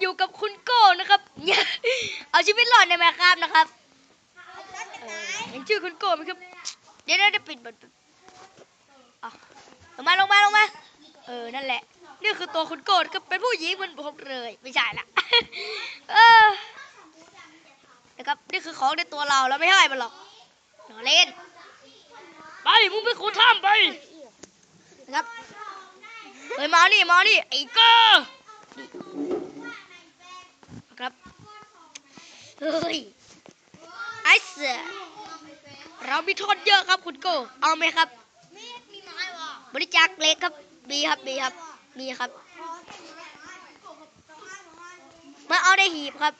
อยู่กับคุณโก้นะครับ เอาชีวิตรอดในแมครับนะครับเออเห็นชื่อคุณโก้ไหมครับ เดี๋ยวเดี๋ยวเดี๋ยวปิดบัตรอะลงมาลงมาลงมา เออ นั่นแหละ นี่คือตัวคุณโก้นะครับเป็นผู้หญิงเหมือนผมเลย ไม่ใช่ละเออนะครับ นี่คือของในตัวเราแล้วไม่ให้มันหรอกเราเล่น ไป มึงไปขุดถ้ำไป นะครับเฮ้ยมานี่มานี่ไอ้เก้อครั เฮ้ยไอ้เสือเรามีโทษเยอะครับคุณโก้เอาไหมครับ บริจาคเล็กครับมีครับมีครับมีครับมาเอาได้หีบครับ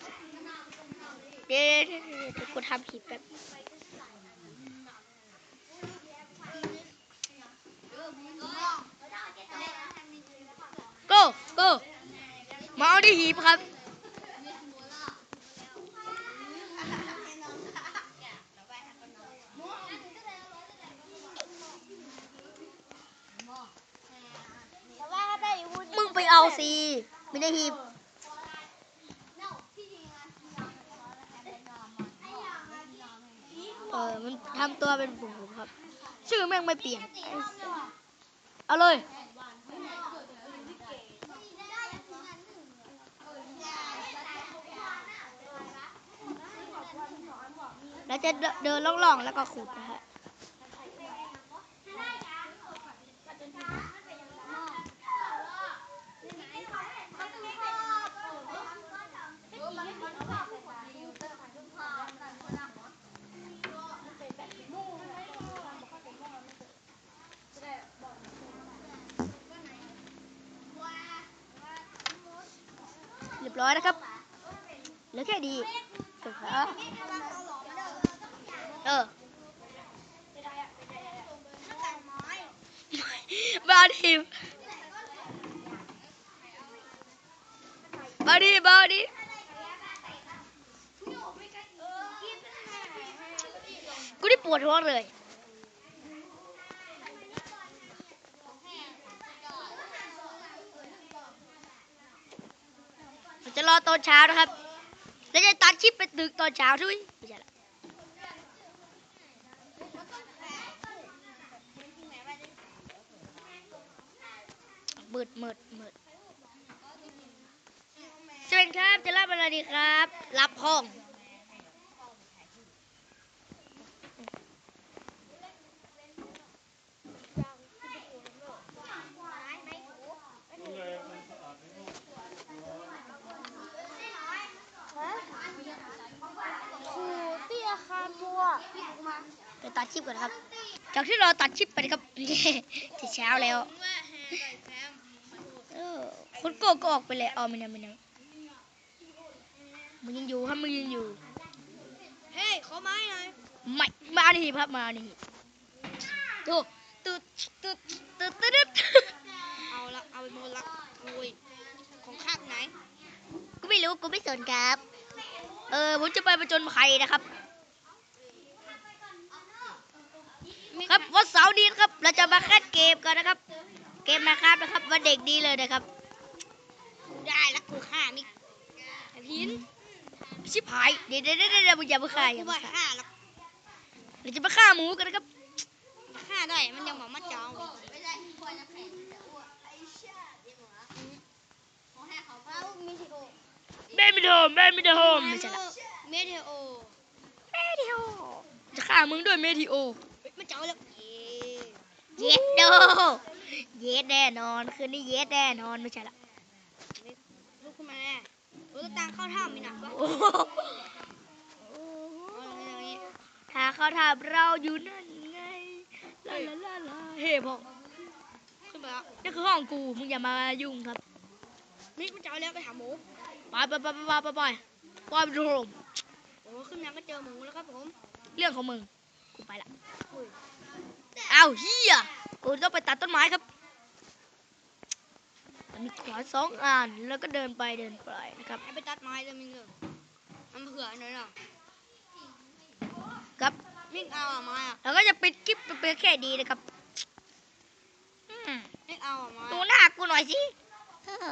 เดี๋ยวเดี๋ยวเดี๋ยวเดี๋ยวกูทำหีบแป๊บโก้โก้มาเอาได้หีบครับ มึงไป เอาสิไม่ได้หีบเออมันทำตัวเป็นผมครับ ชื่อแม่งไม่เปลี่ยน เอาเลยแล้วจะเดินล่องๆแล้วก็ขุดนะฮะ ร้อยนะครับเหลือแค่ดีเออบาดีบาดีบาดีกูได้ปวดหัวเลย เรา จะรอตอนเช้านะครับ แล้วจะตัดคลิปไปตึกตอนเช้าด้วยไม่ใช่ละมืดมืดมืดสวัสดีครับ จะรับอะไรดีครับ รับห้อง เตี้ยคานบัว ไปตัดคลิปก่อนนะครับ จากที่เราตัดคลิปไปนะครับที่เช้าแล้วเออคุณโก้ก็ออกไปเลยเอาไม่นานไม่นานมึงยังอยู่ครับมึงยังอยู่ เฮ้ยขอไม้หน่อยไม่มาดิครับมาดิดูตึ๊ดตึ๊ดตึ๊ดตึ๊ดตึ๊ดเอาละเอาไปหมดละโอ้ยของข้างไหน กูไม่รู้กูไม่สนครับ เออผมจะไปประจนภัยนะครับ ครับวันเสาร์นี้นะครับ เราจะมาคัดเกมกันนะครับ เกมนะครับนะครับวันเด็กดีเลยนะครับ ได้ละกูฆ่ามิกไอ้พินชิบหายเดี๋ยวเดี๋ยวเดี๋ยวเดี๋ยวมึงอย่ามาฆ่าอย่ากูมาว่าฆ่าฆ่าละเราจะมาฆ่าหมูกันนะครับฆ่าได้มันยังหมอมาจองไม่ได้ควรจะแข่งเอาเมทิโอแม่ไม่โดมแม่ไม่โดมไม่ใช่ละเมทิโอเมทิโอจะฆ่ามึงด้วยเมทิโอมันเจ้าแล้ว เย็ดโดเย็ดแน่นอน คืนนี้เย็ดแน่นอนไม่ใช่ละลุกขึ้นมาแน่รถตังเข้าถ้ามีหนักปะโอ้โหถ้าเข้าถ้ำเราอยู่นั่นไงลาลาลาลาเฮ้บอกขึ้นมาแล้วนี่คือห้องกูมึงอย่ามายุ่งครับมิกมันจะเอาแล้วไปหาหมูไปไปไปไปไปไปไปไปอยโดนผมโอ้ขึ้นมาก็เจอหมูแล้วครับผม เรื่องของมึงกูไปละ อุ้ยอ้าวเฮียกูต้องไปตัดต้นไม้ครับมันมีขวานสองอันแล้วก็เดินไปเดินไปนะครับให้ไปตัดไม้เลยมิกเลยมันเผื่อหน่อยเนาะครับมิกเอาอะไม้อะแล้วก็จะปิดคลิปไปแค่ดีนะครับอืมมิกเอาอะไม้ดูหน้ากูหน่อยสิเออ